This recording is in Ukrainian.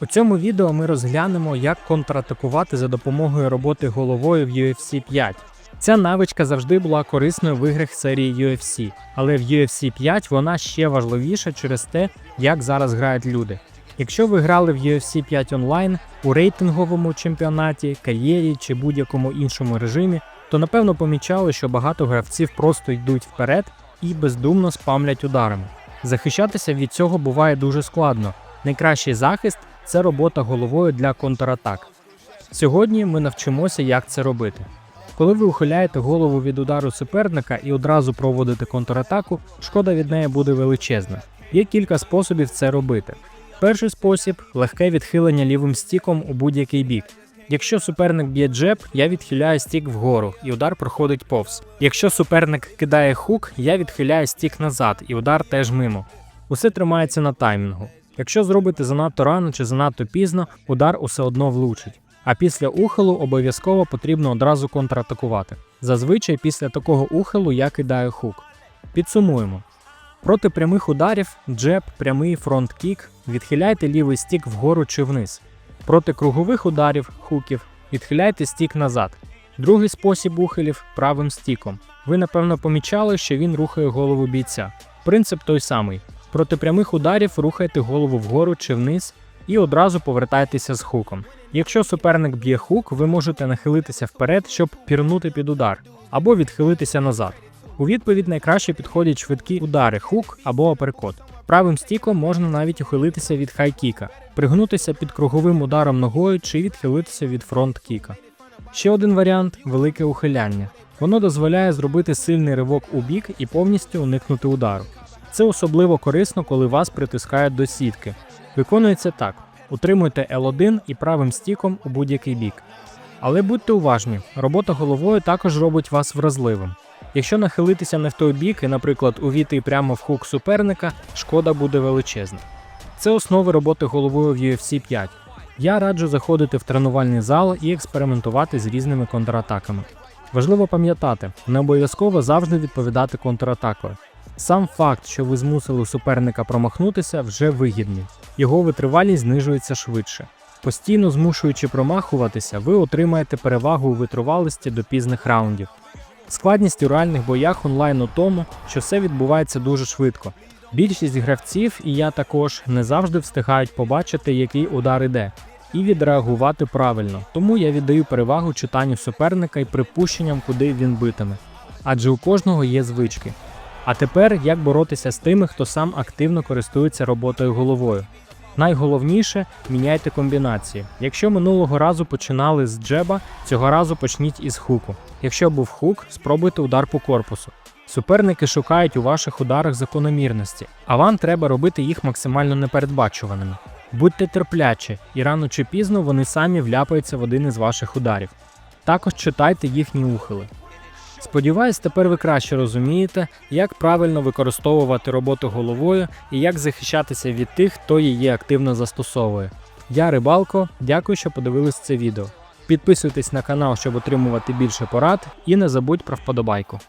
У цьому відео ми розглянемо, як контратакувати за допомогою роботи головою в UFC 5. Ця навичка завжди була корисною в іграх серії UFC, але в UFC 5 вона ще важливіша через те, як зараз грають люди. Якщо ви грали в UFC 5 онлайн у рейтинговому чемпіонаті, кар'єрі чи будь-якому іншому режимі, то напевно помічали, що багато гравців просто йдуть вперед і бездумно спамлять ударами. Захищатися від цього буває дуже складно. Найкращий захист це робота головою для контратак. Сьогодні ми навчимося, як це робити. Коли ви ухиляєте голову від удару суперника і одразу проводите контратаку, шкода від неї буде величезна. Є кілька способів це робити. Перший спосіб легке відхилення лівим стіком у будь-який бік. Якщо суперник б'є джеб, я відхиляю стік вгору, і удар проходить повз. Якщо суперник кидає хук, я відхиляю стік назад, і удар теж мимо. Усе тримається на таймінгу. Якщо зробити занадто рано чи занадто пізно, удар усе одно влучить. А після ухилу обов'язково потрібно одразу контратакувати. Зазвичай після такого ухилу я кидаю хук. Підсумуємо. Проти прямих ударів джеб, прямий фронт-кік, відхиляйте лівий стік вгору чи вниз. Проти кругових ударів, хуків, відхиляйте стік назад. Другий спосіб ухилів правим стіком. Ви напевно помічали, що він рухає голову бійця. Принцип той самий. Проти прямих ударів рухайте голову вгору чи вниз і одразу повертайтеся з хуком. Якщо суперник б'є хук, ви можете нахилитися вперед, щоб пірнути під удар, або відхилитися назад. У відповідь найкраще підходять швидкі удари хук або аперкот. Правим стіком можна навіть ухилитися від хайкіка, пригнутися під круговим ударом ногою чи відхилитися від фронт-кіка. Ще один варіант велике ухиляння. Воно дозволяє зробити сильний ривок у бік і повністю уникнути удару. Це особливо корисно, коли вас притискають до сітки. Виконується так: утримуйте L1 і правим стіком у будь-який бік. Але будьте уважні, робота головою також робить вас вразливим. Якщо нахилитися не в той бік і, наприклад, увійти прямо в хук суперника, шкода буде величезна. Це основи роботи головою в UFC 5. Я раджу заходити в тренувальний зал і експериментувати з різними контратаками. Важливо пам'ятати, не обов'язково завжди відповідати контратакою. Сам факт, що ви змусили суперника промахнутися, вже вигідний. Його витривалість знижується швидше. Постійно змушуючи промахуватися, ви отримаєте перевагу у витривалості до пізних раундів. Складність у реальних боях онлайн у тому, що все відбувається дуже швидко. Більшість гравців, і я також, не завжди встигають побачити, який удар іде, і відреагувати правильно. Тому я віддаю перевагу читанню суперника і припущенням, куди він битиме. Адже у кожного є звички. А тепер як боротися з тими, хто сам активно користується роботою головою. Найголовніше міняйте комбінації. Якщо минулого разу починали з джеба, цього разу почніть із хуку. Якщо був хук, спробуйте удар по корпусу. Суперники шукають у ваших ударах закономірності, а вам треба робити їх максимально непередбачуваними. Будьте терплячі, і рано чи пізно вони самі вляпаються в один із ваших ударів. Також читайте їхні ухили. Сподіваюсь, тепер ви краще розумієте, як правильно використовувати роботу головою і як захищатися від тих, хто її активно застосовує. Я Рибалко, дякую, що подивились це відео. Підписуйтесь на канал, щоб отримувати більше порад, і не забудь про вподобайку.